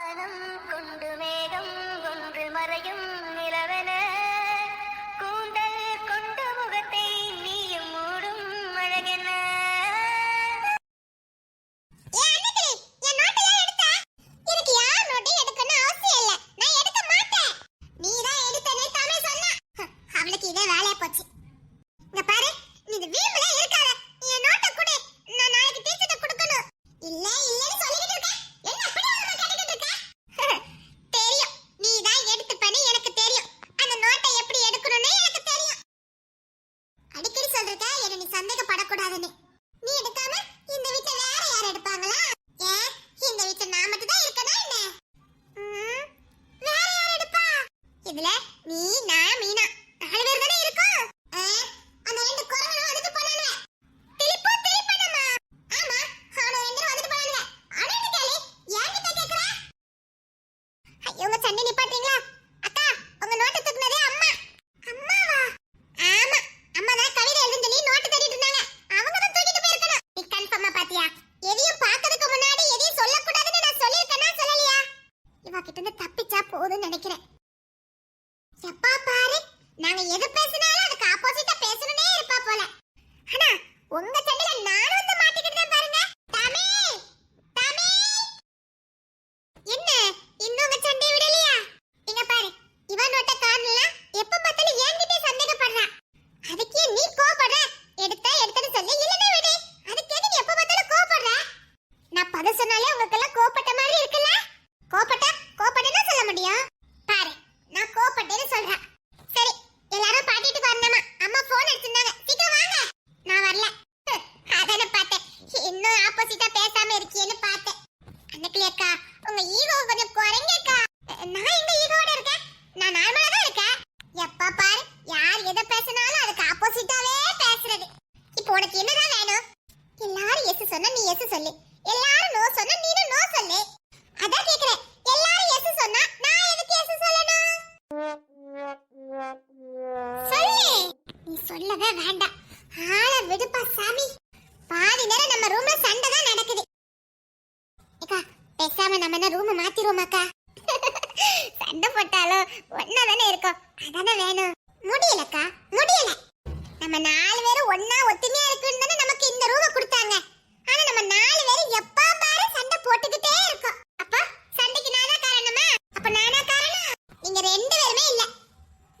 வானம் கொண்டு மேகம் ஒன்று மறையும் நிலவென கூந்தல் கொண்ட முகத்தை நீயும் மூடும் அழகென அவளுக்கு இதே வேலையா போச்சு இங்க பாரு நீ இந்த வீம்புல இருக்காத நீ என் நோட்டை கொடு நான் நாளைக்கு டீச்சர்ட்ட கொடுக்கணும் இல்ல இல்லன்னு சொல்லிட்டு இருக்க என்ன அப்படி ஒரு கேட்டுக்கிட்டு இருக்க தெரியும் நீ தான் எடுத்துப்பனு எனக்கு தெரியும் அந்த நோட்டை எப்படி எடுக்கணும்னு எனக்கு தெரியும் அடிக்கடி சொல்றத என்ன நீ சந்தேகப்படக்கூடாதுன்னு நீ எடுக்காம இந்த வீட்ல வேற யார் எடுப்பாங்களா ஏன் இந்த வீட்ல நான் மட்டும் தான் இருக்கனா என்ன ம், வேற யார் எடுப்பா இதுல நீ நான் மீனா நாலு பேர் தானே இருக்கோம் ஆ, அந்த ரெண்டு குரங்களும் வந்துட்டு போனானுங்க திலிப்போ திலிப்பனமா ஆமா அவனுங்க ரெண்டு பேரும் வந்துட்டு போனானுங்க அவனுங்க கேளு என்கிட்ட கேக்குற ஐயோ உங்க சண்டை நிப்பாட்டீங்களா அக்கா உங்க நோட்டை தூக்குனதே அம்மா அம்மாவா ஆமா அம்மா தான் கவிதை எழுதுன்னு சொல்லி நோட்டு தேடிட்டு இருந்தாங்க அவங்க தான் தூக்கிட்டு போயிருக்கணும் நீ கன்ஃபார்மா பாத்தியா எதையும் பார்க்கறதுக்கு முன்னாடி எதையும் சொல்லக்கூடாதுன்னு நான் சொல்லியிருக்கேனா சொல்லலையா இவ கிட்ட இருந்து தப்பிச்சா போதும்னு நினைக்கிறேன் எப்பா பாரு நாங்க எது பேசினாலும் அதுக்கு ஆப்போசிட்டா பேசணும்னே இருப்பா போல ஆனா உங்க சண்டையில நானும் வந்து மாட்டிக்கிட்டேன் பாருங்க தமிழ் தமிழ் என்ன இன்னும் உங்க சண்டையை விடலையா இங்க பாரு இவன் நோட்ட காணல எப்ப பார்த்தாலும் என்கிட்ட சந்தேகப்படுறா அதுக்கே நீ கோபப்படுற எடுத்தா எடுத்தன்னு சொல்லி இல்லைன்னா விடு அதுக்கே நீ எப்ப பார்த்தாலும் கோபப்படுற நான் பத சொன்னாலே உங்களுக்கு எல்லாம் கோபப்பட்ட மாதிரி இருக்குல்ல கோபப்பட்டா கோபப்பட்டேன்னு சொல்ல முடியும் பாரு நான் கோபப்பட்டேன்னு சொல்றேன் சரி எல்லாரும் பாட்டிட்டு வரணுமா அம்மா போன் எடுத்திருந்தாங்க சீக்கிரம் வாங்க நான் வரல ஹ், அதானே பார்த்தேன் இன்னும் ஆப்போசிட்டா பேசாம இருக்கியேன்னு பார்த்தேன். அன்னைக்கு அக்கா உங்க ஈகோ கொஞ்சம் குறைங்கக்கா நான் எங்க ஈகோட இருக்கேன்? நான் நார்மலா தான் இருக்கேன். எப்ப பாரு யார் எதை பேசினாலும் அதுக்கு ஆப்போசிட்டாவே பேசுறது. இப்போ உனக்கு என்னதான் வேணும்? எல்லாரும் எஸ் சொன்னா நீ எஸ் சொல்லு. எல்லாரும் நோ சொன்னா நீனும் நோ சொல்லு. அதான் கேக்குறேன். எல்லாரும் எஸ் சொன்னா நான் எதுக்கு எஸ் சொல்லணும்? சொல்லு. நீ சொல்லவே வேண்டாம். ஆள விடுப்பா சாமி. பாதி நேரம் நம்ம ரூம்ல சண்டை தான் நடக்குது. பேசாம நம்ம என்ன ரூம் மாத்திருவோமாக்கா? சண்டை போட்டாலும் ஒன்னா தானே இருக்கோம். அதானே வேணும். முடியலக்கா முடியல. நம்ம நாலு பேரும் ஒன்னா ஒத்துமையா இருக்குன்னு தானே நமக்கு இந்த ரூமை கொடுத்தாங்க. ஆனா நம்ம நாலு பேரும் எப்ப பாரு சண்டை போட்டுக்கிட்டே இருக்கோம். அப்ப சண்டைக்கு நானா காரணமா? அப்ப நானா காரணம்? நீங்க ரெண்டு பேருமே இல்ல.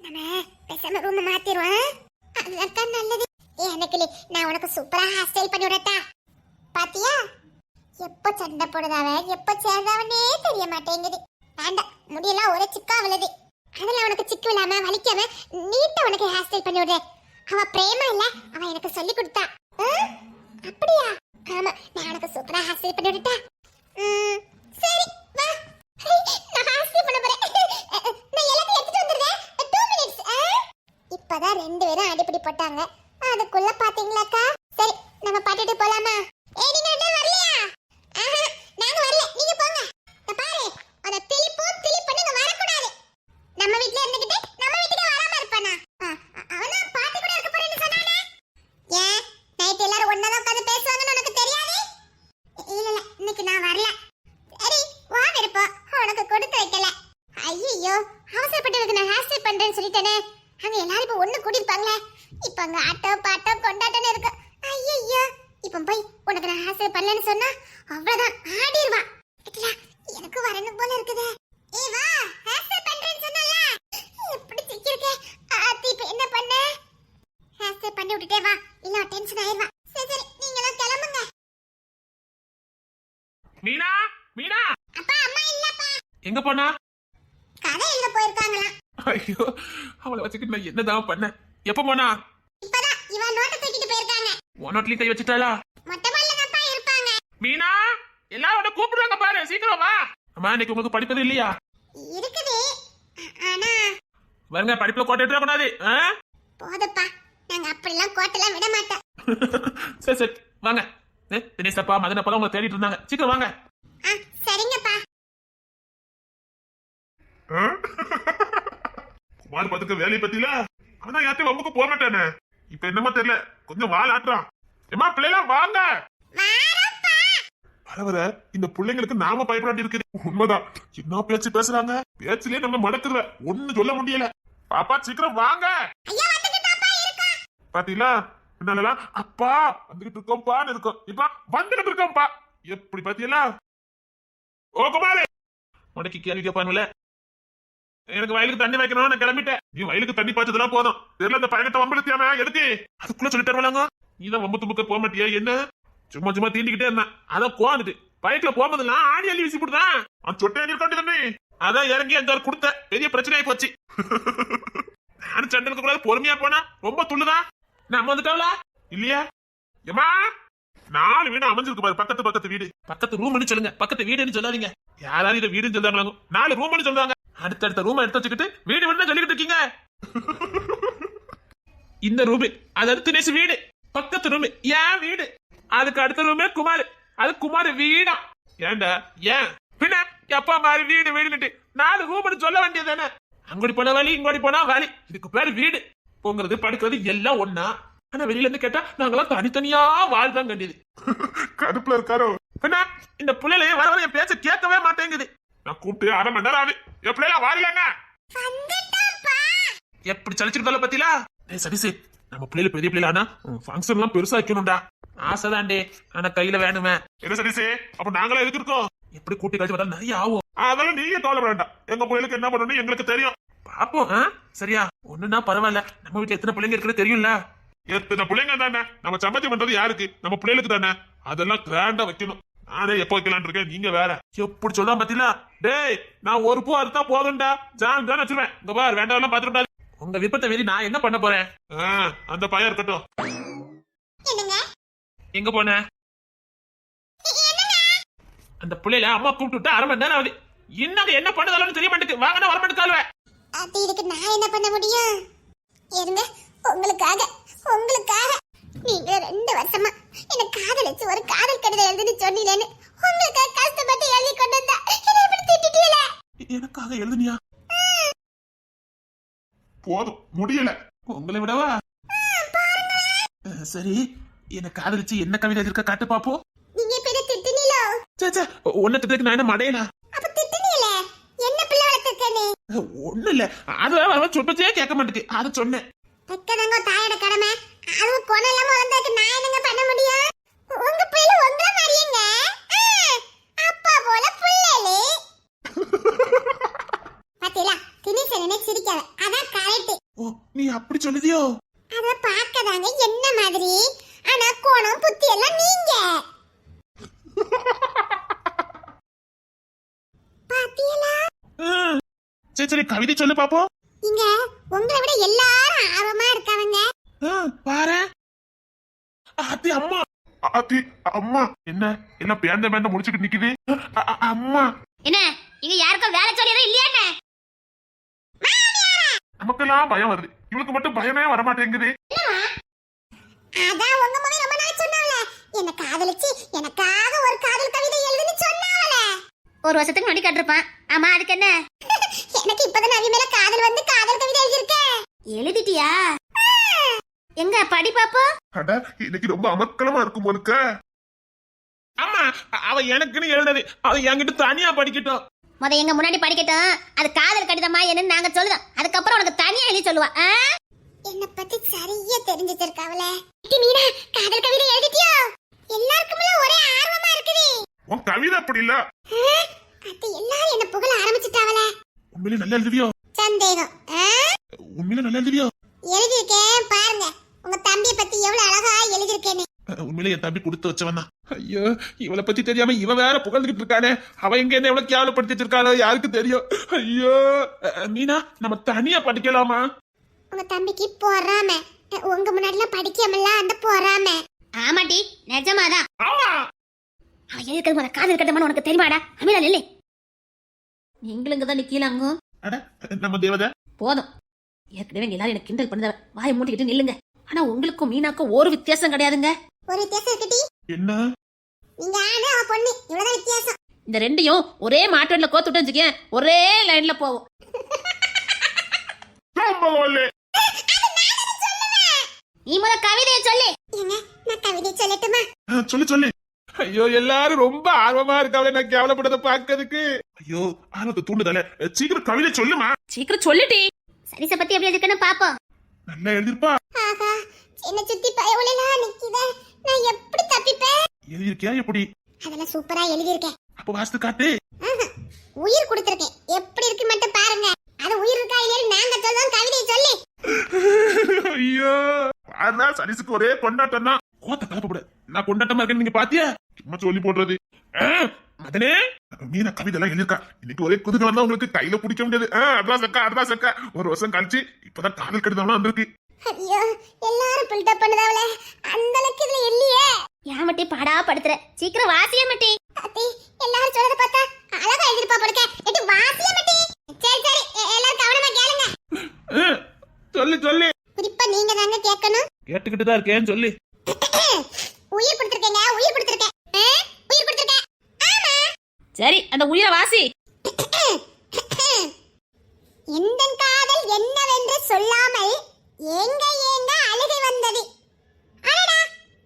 நம்ம பேசாம ரூம் மாத்திருவோம் அதுதான் நல்லது. ஏ எனக்கு நான் உனக்கு சூப்பரா ஹாஸ்டல் பண்ணி விடட்டா? பாத்தியா? எப்ப சண்டை போடுதாவ எப்ப சேர்ந்தாவனே தெரிய மாட்டேங்குது வேண்டாம் முடியெல்லாம் ஒரே சிக்கா விழுது அதுல உனக்கு சிக்கு இல்லாம வலிக்காம நீட்டா உனக்கு ஹேர் ஸ்டைல் பண்ணி விடுறேன். அவ பிரேமா இல்ல அவ எனக்கு சொல்லி கொடுத்தா. அப்படியா? ஆமா நான் உனக்கு சூப்பரா ஹேர் ஸ்டைல் பண்ணி விடட்டா சரி வா. நான் ஹேர் ஸ்டைல் பண்ண போறேன். நான் எல்லாத்தையும் எடுத்துட்டு வந்துடுறேன். டூ மினிட்ஸ் இப்பதான் ரெண்டு பேரும் அடிப்படி போட்டாங்க. அதுக்குள்ள பாத்தீங்களாக்கா? சரி நம்ம பாட்டுட்டு போலாமா? ஏய் நீங்க ரெண்டு பேரும் வரலையா ஆஹா நாங்க வரல நீங்க போங்க இங்க பாரு அந்த திலிப்பும் திலிப்புன்னு வரக்கூடாது நம்ம வீட்ல இருந்துகிட்டு நம்ம வீட்டுக்கு வராம இருப்பானா ஆ, அ- அவனா பாட்டி கூட இருக்க போறேன்னு சொன்னானே ஏன் நைட் எல்லாரும் ஒண்ணா தான் உட்கார்ந்து பேசுவாங்கன்னு உனக்கு தெரியாது இல்ல இல்ல இன்னைக்கு நான் வரல சரி வா விருப்பம் உனக்கு கொடுத்து வைக்கல ஐயோ அவசரப்பட்டு நான் ஹேர் ஸ்டைல் பண்றேன்னு சொல்லிட்டேனே அங்க எல்லாரும் இப்ப ஒண்ணு கூட்டிருப்பாங்களே இப்ப அங்க ஆட்டம் பாட்டம் கொண்டாட்டம்னு இருக்கு. ஐயோ இப்ப போய் உனக்கு நான் ஸ்டைல் பண்ணலன்னு சொன்னா அவ்வளவுதான். ஆடிடுவா எனக்கு வரணும் போல இருக்குதே. ஏய் வா. ஸ்டைல் பண்றேன்னு சொன்னல எப்படி சிக்கிருக்கே ஆத்தி இப்ப என்ன பண்ண? ஸ்டைல் பண்ணி விட்டுட்டே வா. இல்ல டென்ஷன் ஆயிருவா. சரி சரி நீங்களும் கிளம்புங்க. மீனா? மீனா? அப்பா அம்மா இல்லப்பா. எங்க போனா? கதை எங்க போயிருக்காங்களாம். ஐயோ அவளை வச்சுக்கிட்டு நான் என்னதான் பண்ணேன்? எப்ப போனா இப்பதான் இவன் நோட்டை தூக்கிட்டு போயிருக்காங்க. ஒன்னோட்லயும் கை வச்சுட்டாளா? மீனா எல்லாரும் உன்னை கூப்பிடுறாங்க பாரு சீக்கிரம் வா. அம்மா இன்னைக்கு உங்களுக்கு படிப்பது இல்லையா? இருக்குது. ஆ- ஆனா வருங்க படிப்புல கோட்டை எடுத்துட கூடாது. ஆ? போதுப்பா. நாங்க அப்படிலாம் கோட்டெல்லாம் விட மாட்டோம். சரி சரி. வாங்க. ஏ, தினேஷ் அப்பா மதன் அப்பா உங்களை தேடிட்டு இருந்தாங்க. சீக்கிரம் வாங்க. சரிங்கப்பா. குமார் பத்துக்க வேலையை பத்தில அவன் யார்த்தையும் வம்புக்கு போக மாட்டானே. இப்ப என்னமோ தெரியல. கொஞ்சம் வால் ஆட்டுறான். ஏமா பிள்ளைலாம் வாங்க. வர வர இந்த பிள்ளைங்களுக்கு நாம பயப்படாட்டி இருக்குது. உண்மைதான். என்ன பேச்சு பேசுறாங்க? பேச்சுலயே நம்ம மடக்குற. ஒண்ணு சொல்ல முடியல. பாப்பா சீக்கிரம் வாங்க. பாத்தீங்களா? என்னாலலாம் அப்பா வந்துகிட்டு இருக்கோம்ப்பான்னு இருக்கும். இப்ப வந்துகிட்டு இருக்கோம்ப்பா. எப்படி பாத்தீங்களா? ஓ குமாரே. உனக்கு கேள்வி கேட்பானுல. எனக்கு வயலுக்கு தண்ணி வைக்கணும் நான் கிளம்பிட்டேன். நீ வயலுக்கு தண்ணி பாய்ச்சதெல்லாம் போதும். தெரியல இந்த பயணத்தை வம்பெடுத்தியாம எதுக்கு? அதுக்குள்ள சொல்லிட்டு வருவாங்க நீ வம்பு தும்புக்க போக மாட்டியா என்ன? சும்மா சும்மா தீண்டிக்கிட்டே இருந்தேன் அதான் கோந்துட்டு பைக்ல போகும்போதெல்லாம் ஆடி அள்ளி வீசி போட்டுதான் அவன் சொட்டை அணி இருக்காண்டி தண்ணி அதான் இறங்கி அந்த ஒரு கொடுத்த. பெரிய பிரச்சனை ஆயி போச்சு. நானும் சண்டை இருக்க கூடாது பொறுமையா போனா. ரொம்ப துள்ளுதான் நம்ம வந்துட்டோம்ல இல்லையா? ஏமா நாலு வீடு அமைஞ்சிருக்கு பாரு பக்கத்து பக்கத்து வீடு. பக்கத்து ரூம்னு சொல்லுங்க. பக்கத்து வீடுன்னு சொல்லாதீங்க. யாராவது இதை வீடுன்னு சொல்றாங்களோ நாலு ரூம்னு சொல்றாங்க. அடுத்தடுத்த ரூம் எடுத்து வச்சுக்கிட்டு வீடு வீடுன்னு சொல்லிக்கிட்டு இருக்கீங்க. இந்த ரூம் அது அடுத்து வீடு. பக்கத்து ரூம் ஏன் வீடு. அதுக்கு அடுத்த ரூமே குமார். அது குமார் வீடா. ஏன்டா? ஏன்? பின்ன எப்பா மாதிரி வீடு வீடுன்னுட்டு நாலு ரூம்னு சொல்ல வேண்டியது தானே அங்கோடி போன வழி இங்கோடி போனா வழி. இதுக்கு பேரு வீடு. பொங்குறது படுக்கிறது எல்லாம் ஒண்ணா. ஆனா வெளியில இருந்து கேட்டா நாங்கெல்லாம் தனித்தனியா வாழ்தான் கண்டியது கடுப்புல இருக்காரோ? பின்ன இந்த பிள்ளைல வர வர என் பேச்ச கேட்கவே மாட்டேங்குது. நான் கூப்பிட்டு அரை மணி நேரம் ஆகுது. என் பிள்ளைல வந்துட்டாப்பா எப்படி சலிச்சிருந்தால பத்திலா? டேய் சதீஷ் நம்ம பிள்ளைல பெரிய பிள்ளைல ஆனா ஃபங்க்ஷன் எல்லாம் பெருசா வைக்கணும்டா. ஆசைதான்டே ஆனா கையில வேணுமே. என்ன சதீஷ் அப்ப நாங்களே எதுக்கு இருக்கோம்? எப்படி கூட்டி கழிச்சு வந்தா நிறைய ஆகும். அதெல்லாம் நீங்க கவலை வேண்டாம். எங்க பிள்ளைகளுக்கு என்ன பண்ணணும் எங்களுக்கு தெரியும். பாப்போம்? சரியா ஒண்ணுன்னா பரவாயில்ல. நம்ம வீட்டுல எத்தனை பிள்ளைங்க இருக்கிறது தெரியும்ல. எத்தனை பிள்ளைங்க தானே? நம்ம சம்மதி பண்றது யாருக்கு? நம்ம பிள்ளைகளுக்கு தானே? அதெல்லாம் கிராண்டா வைக்கணும். நானே எப்போ வைக்கலாம்னு இருக்கேன். நீங்க வேற. எப்படி சொல்ல பாத்தீங்களா? டேய் நான் ஒரு பூ அறுத்தா போதும்டா. ஜான் தான் வச்சிருவேன். இங்க பாரு வேண்டாம் எல்லாம் பாத்துட்டு உங்க விருப்பத்தை மீறி நான் என்ன பண்ண போறேன்? அந்த பையன் இருக்கட்டும். என்னங்க? எங்க போன? என்னங்க அந்த பிள்ளைல அம்மா கூப்பிட்டு விட்டு அரை மணி நேரம் ஆகுது. இன்னும் என்ன பண்ணதாலும் தெரிய மாட்டேங்குது. வாங்கினா வர மாட்டேக்காலுவேன் அது இதுக்கு நான் என்ன பண்ண முடியும்? இருங்க உங்களுக்காக உங்களுக்காக. நீங்க ரெண்டு வருஷமா என்ன காதலிச்சு ஒரு காதல் கடிதம் எழுதுன்னு சொன்னீங்கன்னு உங்களுக்காக கஷ்டப்பட்டு எழுதி கொண்டு வந்தா என்ன இப்படி திட்டிட்டீங்களே? எனக்காக எழுதுனியா? போதும் முடியல. உங்களை விடவா? சரி. என்ன காதலிச்சு என்ன கவிதை இருக்க காட்டு பாப்போம். நீங்க இப்ப என்ன திட்டினீங்களோ? சே சே ஒன்ன திட்டத்துக்கு நான் என்ன மடையனா அப்ப திட்டினீங்களே? என்ன பிள்ளை வளர்த்துருக்கேன்னு ஒண்ணு இல்ல அது அவன் சொல்றதே கேட்க மாட்டேங்குது. அதை சொன்னேன். பெக்கதாங்க தாயோட கடமை. அதுவும் குணம் இல்லாம வளர்ந்ததுக்கு நான் என்னங்க பண்ண முடியும்? உங்க பிள்ளை உங்களை மாதிரியுங்க அப்பா போல பிள்ளைகளே பாத்தீங்களா? திணிசனே சிரிக்காத. அதான் கரெக்ட் ஓ நீ அப்படி சொல்லுதியோ? அத பார்க்கதாங்க என்ன மாதிரி? ஆனா கோணம் புத்தி எல்லாம் நீங்க. பாத்தீங்களா? சரி சரி கவிதை சொல்லு பாப்போம். இங்க உங்களை விட எல்லாரும் ஆர்வமா இருக்காங்க பாரு. அத்தி அம்மா. அத்தி அம்மா. என்ன? எல்லாம் பேந்த பேந்த முடிச்சுட்டு நிக்குது? அம்மா. என்ன? இங்க யாருக்கும் வேலை சொல்லியதும் இல்லையானே நமக்கெல்லாம் பயம் வருது. இவளுக்கு மட்டும் பயமே வர மாட்டேங்குது அதான் உங்க மம்மி ரொம்ப நாள் சொன்னாவல என்ன காதலிச்சு எனக்காக ஒரு காதல் கவிதை எழுதுன்னு சொன்னாவல. ஒரு வருஷத்துக்கு முன்னாடி கேட்டிருப்பான். ஆமா அதுக்கு என்ன? எனக்கு இப்பதான் நவி மேல காதல் வந்து காதல் கவிதை எழுதியிருக்கேன் எழுதிட்டியா? எங்க படி பாப்போம் அட இன்னைக்கு ரொம்ப அமர்க்கலமா இருக்கும் போலுக்க ஆமா அவ எனக்குன்னு எழுதுது. அவ என்கிட்ட தனியா படிக்கட்டும். முத எங்க முன்னாடி படிக்கட்டும். அது காதல் கடிதமா என்னன்னு நாங்க சொல்லுதோம். அதுக்கப்புறம் உனக்கு தனியா எழுதி சொல்லுவா. ஆ? என்ன பத்தி சரியா தெரிஞ்சிருக்காவல மீனா காதல் கவிதை எழுதிட்டியோ? எல்லாருக்குமே ஒரே ஆர்வமா இருக்குது. உன் கவிதை அப்படி இல்ல. அது எல்லாரும் என்ன புகழ ஆரம்பிச்சுட்டாவல உண்மையிலே நல்லா எழுதுவியோ? சந்தேகம்? உண்மையிலே நல்லா எழுதுவியோ? எழுதியிருக்கேன் பாருங்க. உங்க தம்பியை பத்தி எவ்வளவு அழகா எழுதியிருக்கேன்னு உண்மையிலே என் தம்பி கொடுத்து வச்சவன் தான் ஐயோ இவளை பத்தி தெரியாம இவ வேற புகழ்ந்துகிட்டு இருக்கானே. அவ எங்க என்ன எவ்வளவு கேவலப்படுத்தி வச்சிருக்காளோ யாருக்கு தெரியும்? ஐயோ மீனா நம்ம தனியா படிக்கலாமா? உங்க தம்பிக்கு பொறாம. உங்க முன்னாடிலாம் படிக்காமல அந்த பொறாம. ஆமாட்டி நிஜமாதான். ஆமா. அவன் எழுதுறது முத காதல் கடிதமான உனக்கு தெரியுமாடா? அமீரா நில்லு. நீங்களும் தான் நிக்கலாங்க? அட நம்ம தேவதை. போதும். ஏற்கனவே எல்லாரும் எனக்கு கிண்டல் பண்ணுத வாயை மூட்டிக்கிட்டு நில்லுங்க. ஆனா உங்களுக்கும் மீனாக்கும் ஒரு வித்தியாசம் கிடையாதுங்க. ஒரு வித்தியாசம் இருக்குடி என்ன? நீங்க ஆணு அவ பொண்ணு இவ்வளவுதான் வித்தியாசம். இந்த ரெண்டையும் ஒரே மாட்டுல கோத்துட்டு வச்சுக்கேன் ஒரே லைன்ல போவோம் நீ முத கவிதையை சொல்லு. நான் கவிதை சொல்லட்டுமா? சொல்லு சொல்லு. ஐயோ எல்லாரும் ரொம்ப ஆர்வமா இருக்காவல நான் கேவலப்பட்டதை பாக்கிறதுக்கு ஐயோ ஆர்வத்தை தூண்டுதல சீக்கிரம் கவிதை சொல்லுமா? சீக்கிரம் சொல்லுடி சரிச பத்தி எப்படி இருக்குன்னு பாப்போம். நல்லா எழுதிருப்பா. ஆஹா என்ன சுத்தி பயவுலாம் நிக்குத. நான் எப்படி தப்பிப்பேன்? எழுதிருக்கியா எப்படி? அதெல்லாம் சூப்பரா எழுதியிருக்கேன். அப்ப வாசித்து காட்டு ஆஹா, உயிர் கொடுத்திருக்கேன். எப்படி இருக்கு மட்டும் பாருங்க. அது உயிர் இருக்கா இல்லையா நாங்க சொல்லுவோம் கவிதை சொல்லி. ஐயோ. பாருடா சரிசுக்கு ஒரே கொண்டாட்டம் தான் கோத்த கலப்பக்கூடாது நான் கொண்டாட்டமா இருக்கேன்னு நீங்க பாத்தியா? சும்மா சொல்லி போடுறது. ஆ, மதனே மீனா கவிதை எல்லாம் எழுதிருக்கா இன்னைக்கு ஒரே குதுகலம் தான் உங்களுக்கு. கையில பிடிக்க முடியாது. அதான் சக்கா அதான் சக்கா ஒரு வருஷம் கழிச்சு இப்பதான் காதல் கடிதம்லாம் வந்திருக்கு. ஐயோ எல்லாரும் பில்டப் பண்ணுதாவல அந்த அளவுக்கு இதுல இல்லையே ஏன் மட்டி பாடா படுத்துற. சீக்கிரம் வாசிய மட்டி. அத்தி எல்லாரும் சொல்றத பார்த்தா அழகா எழுதிருப்பா போலக்க எட்டு வாசிய மட்டி. சரி சரி எல்லாரும் கவனமா கேளுங்க. சொல்லு சொல்லு. குறிப்பா நீங்க தாங்க கேட்கணும். கேட்டுக்கிட்டு தான் இருக்கேன் சொல்லு உயிர் கொடுத்திருக்கேங்க உயிர் கொடுத்திருக்கேன் ஆ? உயிர் கொடுத்திருக்கேன் ஆமா சரி அந்த உயிரை வாசி. எந்த காதல் என்னவென்று சொல்லாமல் ஏங்க ஏங்க அழுகை வந்தது. அடடா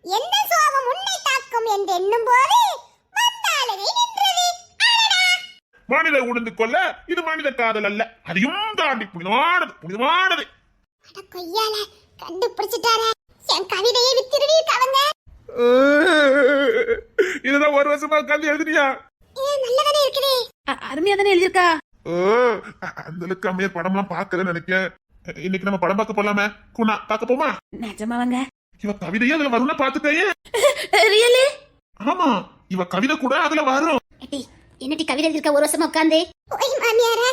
எந்த சோகம் உன்னை தாக்கும் என்று எண்ணும் போது வந்த அழுகை நின்றது. அடடா. மனித உணர்ந்து கொள்ள இது மனித காதல் அல்ல. அதையும் தாண்டி புனிதமானது புனிதமானது. அட கொய்யால கண்டுபிடிச்சிட்டாரே. என் கவிதையை வித்திருவி கவங்க இதுதான் ஒரு வருஷமா உட்காந்து எழுதுனியா? நல்லதானே இருக்குதே. அருமையா தானே எழுதியிருக்கா? ஓ அந்த அளவுக்கு அம்மையார் படம்லாம் பாக்கலன்னு நினைக்கிறேன். இன்னைக்கு நம்ம படம் பார்க்க போலாமே. குணா பார்க்க போமா? நிஜமாவங்க. இவ கவிதையே அதுல வரும்னா பாத்துக்கயே ரியலி ஆமா இவ கவிதை கூட அதுல வரும். என்னடி கவிதை எழுதியிருக்க? ஒரு வருஷமா உட்காந்து ஓய் மாமியாரே.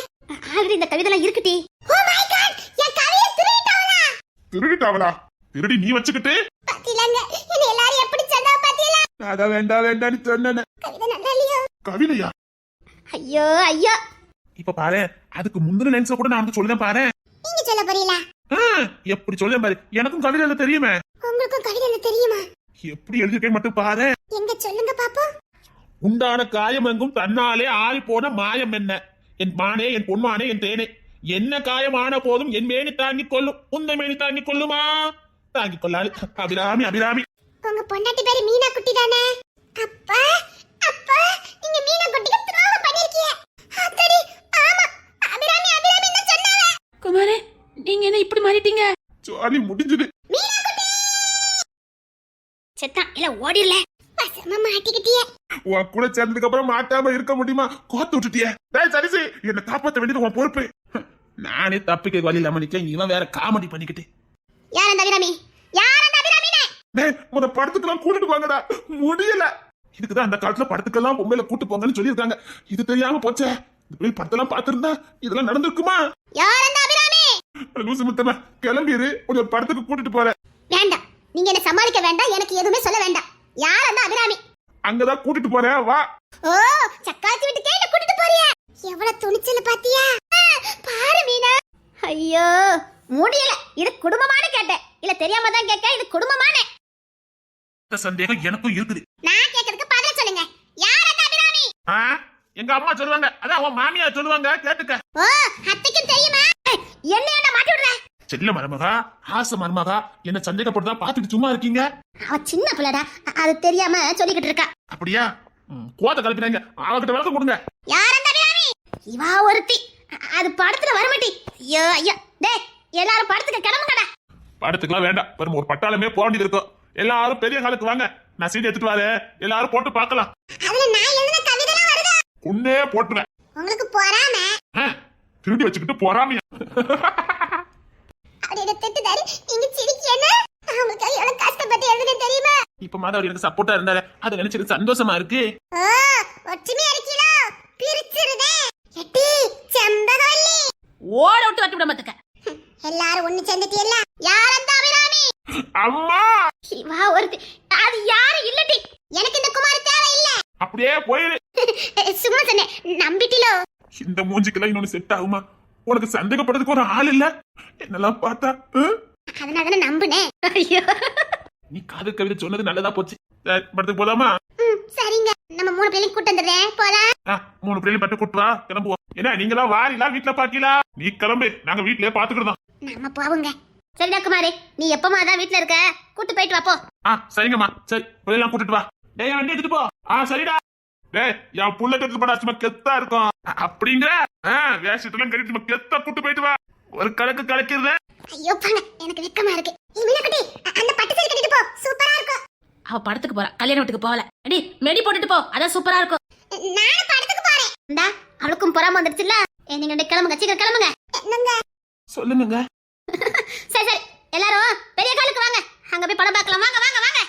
ஆல்ரெடி இந்த கவிதைலாம் இருக்குடி. ஓ மை காட் என் கவிதை திருடிட்டாங்களா? திருடிட்டாவளா? திருடி நீ வச்சுக்கிட்டு? பாத்தீங்களாங்க? என்ன எல்லாரும் எப்படி சொன்னா அதான் வேண்டாம் வேண்டாம்னு சொன்னேன் கவிதை நல்லா இல்லையோ? கவிதையா? ஐயோ ஐயோ. இப்ப பாரு அதுக்கு முந்தின லைன்ஸ் கூட நான் வந்து சொல்லுறேன் பாரு. நீங்க சொல்ல போறீங்களா? எப்படி சொல்லுறேன் பாரு. எனக்கும் கவிதை எழுத தெரியுமே. உங்களுக்கும் கவிதை எழுத தெரியுமா? எப்படி எழுதிருக்கேன் மட்டும் பாரு. எங்க சொல்லுங்க பாப்போம். உண்டான காயம் எங்கும் தன்னாலே ஆறி போன மாயம் என்ன? என் மானே என் பொன்மானே என் தேனே. என்ன காயமான போதும் என் மேனி தாங்கிக் கொள்ளும். உந்த மேனி தாங்கிக் கொள்ளுமா? தாங்கிக் கொள்ளாது. அபிராமி அபிராமி. உங்க பொண்டாட்டி பேரு மீனா குட்டி தானே? அப்பா அபிராமி அபிராமி குமாரே நீங்க என்ன இப்படி மாறிட்டீங்க? ஜாலி முடிஞ்சது. செத்தான் இல்ல ஓடிடல. மாட்டிக்கிட்டியே. உன் கூட சேர்ந்ததுக்கு அப்புறம் மாட்டாம இருக்க முடியுமா? கோத்து விட்டுட்டிய. டேய் சரிசு என்ன காப்பாத்த வேண்டியது உன் பொறுப்பு. நானே தப்பிக்க வழி இல்லாம நிக்க இவன் வேற காமெடி பண்ணிக்கிட்டு. யார் அந்த அபிராமி? யார் அந்த டேய் முத கூட்டிட்டு போங்கடா. முடியல. இதுக்குதான் அந்த காலத்துல படத்துக்கெல்லாம் பொம்மையில கூட்டு போங்கன்னு சொல்லியிருக்காங்க. இது தெரியாம போச்சே. இந்த போய் படத்தெல்லாம் பார்த்திருந்தா இதெல்லாம் நடந்திருக்குமா? யார் அந்த அபிராமி லூசு முத்தமா கிளம்பிரு. ஒரு படத்துக்கு கூட்டிட்டு போறேன். வேண்டாம். நீங்க என்ன சமாளிக்க வேண்டாம். எனக்கு எதுவுமே சொல்ல வேண்டாம். யார் அந்த அபிராமி? அங்கதான் கூட்டிட்டு போறேன். வா. ஓ சக்காத்தி விட்டு கேட்ட கூட்டிட்டு போறியா? எவ்வளவு துணிச்சல் பாத்தியா? பாரு மீனா. ஐயோ முடியல. இது குடும்பமான கேட்டேன். இல்ல தெரியாம தான் கேட்க இது குடும்பமான. சந்தேகம் எனக்கும் இருக்குது. நான் கேட்கறதுக்கு பதில் சொல்லுங்க யார் அந்த அபிராமி ஆ? எங்க அம்மா சொல்லுவாங்க. அதான் உன் மாமியா சொல்லுவாங்க. கேட்டுக்க. ஓ அத்தைக்கும் தெரியுமா? என்ன என்ன மாட்டி விடுற செல்ல மருமகா ஆசை மருமகா என்ன சந்தேகப்பட்டு பாத்துட்டு சும்மா இருக்கீங்க? அவ சின்ன பிள்ளடா. அது தெரியாம சொல்லிக்கிட்டு இருக்கா. அப்படியா? ம், கோத்த கலப்பினாங்க அவகிட்ட விளக்கம் கொடுங்க. யார் அந்த அபிராமி இவா ஒருத்தி. அது படத்துல வரமாட்டி. ஐயோ ஐயோ. டேய் எல்லாரும் படத்துக்கு கிளம்புங்கடா. படத்துக்குலாம் வேண்டாம். பெரும் ஒரு பட்டாளமே போக வேண்டியது இருக்கும். எல்லாரும் பெரிய காலுக்கு வாங்க. நான் சீடி எடுத்துட்டு வரேன். எல்லாரும் போட்டு பார்க்கலாம். அதுல நான் எழுதின கவிதைலாம் வருதா உன்னே போட்டுறேன் உங்களுக்கு பொறாம? திருடி வச்சுக்கிட்டு போறாமையா? அப்படின்னு திட்டுதாரு நீங்க சிரிக்கேன்னு அவங்களுக்கு எவ்வளவு கஷ்டப்பட்டு எழுதுன தெரியுமா? இப்ப மாதவர் எனக்கு சப்போர்ட்டா இருந்தாரு. அதை சந்தோஷமா இருக்கு. ஒற்றுமையா இருக்கீங்களோ பிரிச்சிருதே எட்டி செம்பகவல்லி. ஓட விட்டு வட்டி விட எல்லாரும் ஒண்ணு சேர்ந்துட்டீல்ல யார் அந்த அபிராமி? அம்மா! இவா ஒருத்தி. அது யாரும் இல்லடி எனக்கு இந்த அப்படியே போயிரு. சும்மா சொன்னேன் நம்பிட்டிலோ? இந்த மூஞ்சிக்கெல்லாம் இன்னொன்னு செட் ஆகுமா? உனக்கு சந்தேகப்படுறதுக்கு ஒரு ஆள் இல்ல? என்னெல்லாம் பார்த்தா? அதனால தானே நம்புனேன். ஐயோ. நீ காதல் கவிதை சொன்னது நல்லதா போச்சு. படத்துக்கு போலாமா? சரிங்க. நம்ம மூணு பிள்ளைங்க கூட்டு வந்துடுறேன். போலாம். மூணு பிள்ளைங்க பட்டு கூட்டு வா கிளம்புவோம். என்ன நீங்களா வாரிலா வீட்டுல பாக்கீங்களா நீ கிளம்பு நாங்க வீட்லயே பாத்துக்கிட்டோம் நம்ம போவோங்க. சரிடா குமாரே நீ எப்பமா தான் வீட்ல இருக்க? கூட்டு போயிட்டு வா போ. ஆ சரிங்கம்மா. சரி பிள்ளைலாம் கூட்டிட்டு வா. டேய் வண்டி எடுத்துட்டு போ. ஆ சரிடா. டேய் என் புல்லட் எடுத்து போனா சும்மா கெத்தா இருக்கும். அப்படிங்கிற? ஆ வேஷத்தெல்லாம் கட்டிட்டு சும்மா கெத்தா கூட்டு போயிட்டு வா. ஒரு கலக்கு கலக்கிறது. ஐயோ எனக்கு வெக்கமா இருக்கு. அந்த பட்டு சேலை கட்டிட்டு போ. சூப்பரா இருக்கும். அவ படத்துக்கு போறா. கல்யாண வீட்டுக்கு போகல. அடி மெடி போட்டுட்டு போ. அதான் சூப்பரா இருக்கும். நானும் படத்துக்கு போறேன். இந்தா அவளுக்கும் பொறாம வந்துருச்சுல்ல ஏ, நீங்க ரெண்டு கிளம்புங்க. சீக்கிரம் கிளம்புங்க. என்னங்க? சொல்லுங்க சரி சரி. எல்லாரும் பெரிய காலுக்கு வாங்க. அங்க போய் படம் பார்க்கலாம். வாங்க வாங்க வாங்க.